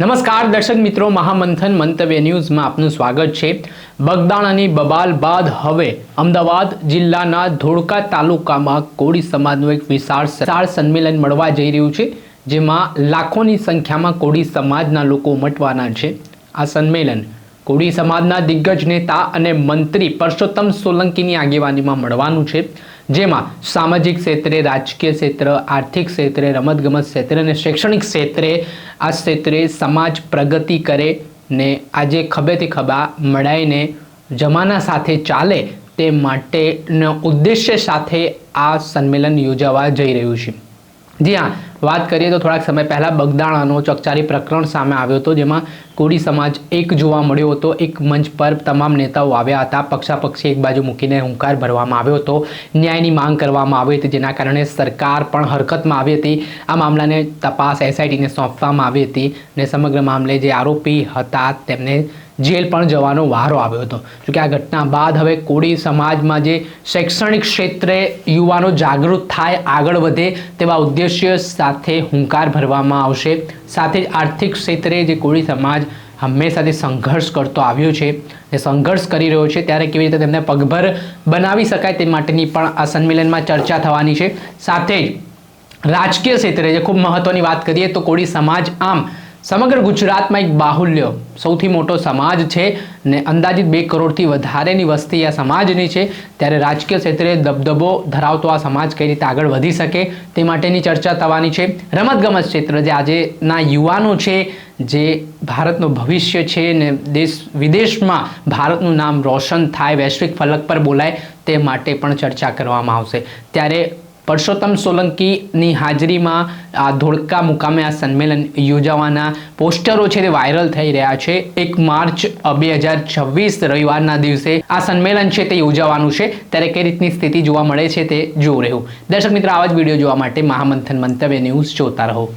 નમસ્કાર દર્શક મિત્રો, મહામંથન મંતવ્ય ન્યૂઝમાં આપનું સ્વાગત છે. બગદાણાની બબાલ બાદ હવે અમદાવાદ જિલ્લાના ધોળકા તાલુકામાં કોળી સમાજનું એક વિશાળ વિશાળ સંમેલન મળવા જઈ રહ્યું છે, જેમાં લાખોની સંખ્યામાં કોળી સમાજના લોકો ઉમટવાના છે. આ સંમેલન કોળી સમાજના દિગ્ગજ નેતા અને મંત્રી પરસોત્તમ સોલંકીની આગેવાનીમાં મળવાનું છે. જેમાં સામાજિક ક્ષેત્રે, રાજકીય ક્ષેત્ર, આર્થિક ક્ષેત્રે, રમતગમત ક્ષેત્રે અને શૈક્ષણિક ક્ષેત્રે આ ક્ષેત્રે સમાજ પ્રગતિ કરે ને આજે ખભેથી ખભા મળાઈને જમાના સાથે ચાલે તે માટેનો ઉદ્દેશ્ય સાથે આ સંમેલન યોજાવા જઈ રહ્યું છે. જ્યાં વાત કરીએ તો થોડાક સમય પહેલાં બગદાણાનો ચકચારી પ્રકરણ સામે આવ્યો હતો, જેમાં કોળી સમાજ એક જોવા મળ્યો હતો. એક મંચ પર તમામ નેતાઓ આવ્યા હતા. પક્ષાપક્ષી એક બાજુ મૂકીને હુંકાર ભરવામાં આવ્યો હતો. ન્યાયની માંગ કરવામાં આવી હતી, જેના કારણે સરકાર પણ હરકતમાં આવી હતી. આ મામલાને તપાસ એસઆઈટીને સોંપવામાં આવી હતી ને સમગ્ર મામલે જે આરોપી હતા, તેમને જેલ પણ જવાનો વારો આવ્યો હતો. જોકે આ ઘટના બાદ હવે કોળી સમાજમાં જે શૈક્ષણિક ક્ષેત્રે યુવાનો જાગૃત થાય, આગળ વધે તેવા ઉદ્દેશ્ય સાથે હુંકાર ભરવામાં આવશે. સાથે જ આર્થિક ક્ષેત્રે જે કોળી સમાજ હંમેશાથી સંઘર્ષ કરતો આવ્યો છે, જે સંઘર્ષ કરી રહ્યો છે, ત્યારે કેવી રીતે તેમને પગભર બનાવી શકાય તે માટેની પણ આ સંમેલનમાં ચર્ચા થવાની છે. સાથે જ રાજકીય ક્ષેત્રે જે ખૂબ મહત્વની વાત કરીએ તો કોળી સમાજ આમ સમગ્ર ગુજરાતમાં એક બાહુલ્ય, સૌથી મોટો સમાજ છે ને અંદાજિત બે કરોડથી વધારેની વસ્તી આ સમાજની છે. ત્યારે રાજકીય ક્ષેત્રે દબદબો ધરાવતો આ સમાજ કઈ રીતે આગળ વધી શકે તે માટેની ચર્ચા થવાની છે. રમતગમત ક્ષેત્ર જે આજેના યુવાનો છે, જે ભારતનું ભવિષ્ય છે ને દેશ વિદેશમાં ભારતનું નામ રોશન થાય, વૈશ્વિક ફલક પર બોલાય તે માટે પણ ચર્ચા કરવામાં આવશે. ત્યારે પરસોત્તમ સોલંકીની હાજરીમાં આ ધોળકા મુકામે આ સંમેલન યોજાવાના પોસ્ટરો છે તે વાયરલ થઈ રહ્યા છે. એક માર્ચ બે હજાર છવ્વીસ રવિવારના દિવસે આ સંમેલન છે તે યોજાવાનું છે. ત્યારે કઈ રીતની સ્થિતિ જોવા મળે છે તે જોવું રહ્યું. દર્શક મિત્રો, આવા જ વીડિયો જોવા માટે મહામંથન મંતવ્ય ન્યૂઝ જોતા રહો.